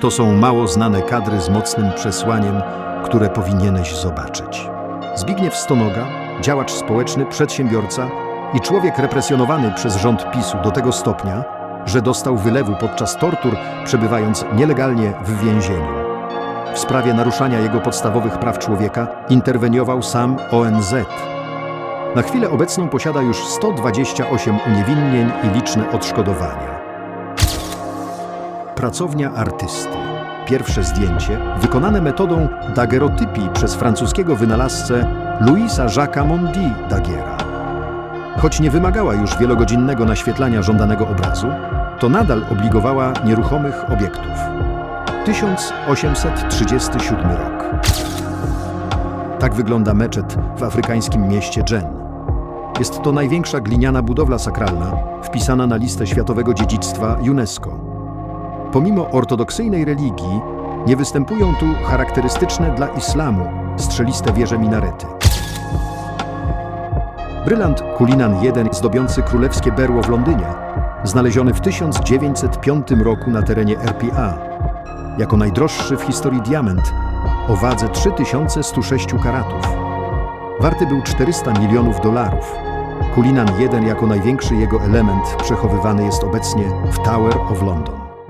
To są mało znane kadry z mocnym przesłaniem, które powinieneś zobaczyć. Zbigniew Stonoga, działacz społeczny, przedsiębiorca i człowiek represjonowany przez rząd PiSu do tego stopnia, że dostał wylewu podczas tortur, przebywając nielegalnie w więzieniu. W sprawie naruszania jego podstawowych praw człowieka interweniował sam ONZ. Na chwilę obecną posiada już 128 uniewinnień i liczne odszkodowania. Pracownia artysty. Pierwsze zdjęcie wykonane metodą daguerreotypii przez francuskiego wynalazcę Louisa Jacques'a Mondi Daguerra. Choć nie wymagała już wielogodzinnego naświetlania żądanego obrazu, to nadal obligowała nieruchomych obiektów. 1837 rok. Tak wygląda meczet w afrykańskim mieście Dżen. Jest to największa gliniana budowla sakralna wpisana na listę światowego dziedzictwa UNESCO. Pomimo ortodoksyjnej religii, nie występują tu charakterystyczne dla islamu strzeliste wieże minarety. Brylant Kulinan I, zdobiący królewskie berło w Londynie, znaleziony w 1905 roku na terenie RPA, jako najdroższy w historii diament o wadze 3106 karatów. Warty był 400 milionów dolarów. Kulinan I jako największy jego element przechowywany jest obecnie w Tower of London.